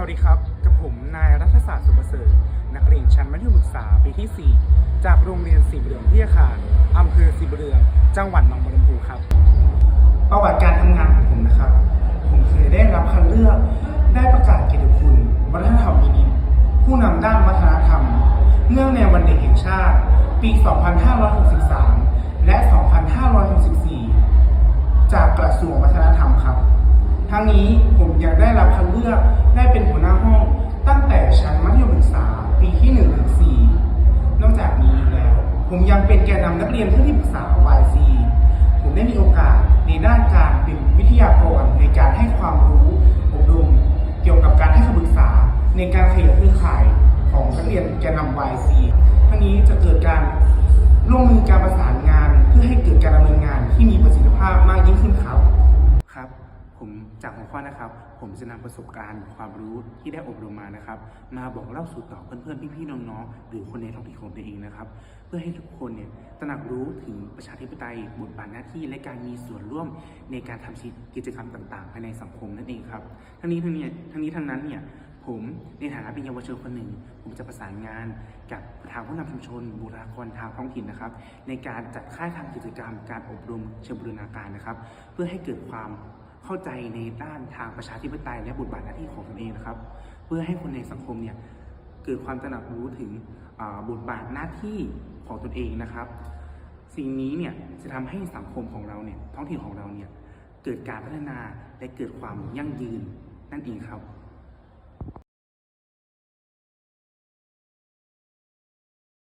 สวัสดีครับ กับผมนายรัฐศาสตร์สุประเสริฐนักเรียนชั้นมัธยมศึกษาปีที่ 4 จากโรงเรียนสีบุเรืองพิทยาคารอำเภอสีบุเรือง จังหวัดหนองบัวลำพูครับ ประวัติการทำงานของผมนะครับ ผมเคยได้รับคัดเลือก ได้ประกาศเกียรติคุณ วัฒนธรรมมินิผู้นำด้านวัฒนธรรม เนื่องในวันเด็กแห่งชาติ ปี 2563 และ 2564 จากกระทรวงวัฒนธรรมครับ ทั้งนี้ผมยังได้รับคัดเลือก เป็นหัวหน้าห้อง ตั้งแต่ชั้นมัธยมศึกษาปีที่1ถึง4นอกจากนี้แล้ว ผมยังเป็นแกนนำนักเรียนเพื่อนที่ปรึกษา YC ผมได้มีโอกาสในด้านการเป็นวิทยากรในการให้ความรู้อบรมเกี่ยวกับการให้คำปรึกษาในการขยายเครือข่ายของนักเรียนแกนนำ YC ทั้งนี้จะเกิดการร่วมมือการประสานงาน เพื่อให้เกิดการดำเนินงานที่มีประสิทธิภาพมากยิ่งขึ้นครับครับ ผมจากหัวข้อนะครับ ผมจะนำประสบการณ์ความรู้ที่ได้อบรมมานะครับ มาบอกเล่าสู่ต่อเพื่อนๆพี่ๆน้องๆหรือคนในท้องถิ่นของตัวเองนะครับ เพื่อให้ทุกคนเนี่ยตระหนักรู้ถึงประชาธิปไตยบทบาทหน้าที่ และการมีส่วนร่วมในการทำกิจกรรมต่างๆ ภายในสังคมนั่นเองครับ ทั้งนี้ทั้งนี้ทั้งนี้ทั้งนั้นเนี่ยผมในฐานะเป็นเยาวชนคนหนึ่ง ผมจะประสานงานกับทางผู้นำชุมชน บุคลากรทางท้องถิ่นนะครับ ในการจัดค่ายทำกิจกรรม การอบรมเชิงบูรณาการนะครับ เพื่อให้เกิดความ เข้าใจในด้านทางประชาธิปไตยและบทบาทหน้าที่ของตนเองนะครับ เพื่อให้คนในสังคมเนี่ยเกิดความตระหนักรู้ถึงบทบาทหน้าที่ของตนเองนะครับ สิ่งนี้เนี่ยจะทำให้สังคมของเราเนี่ยท้องถิ่นของเราเนี่ยเกิดการพัฒนาและเกิดความยั่งยืนนั่นเองครับ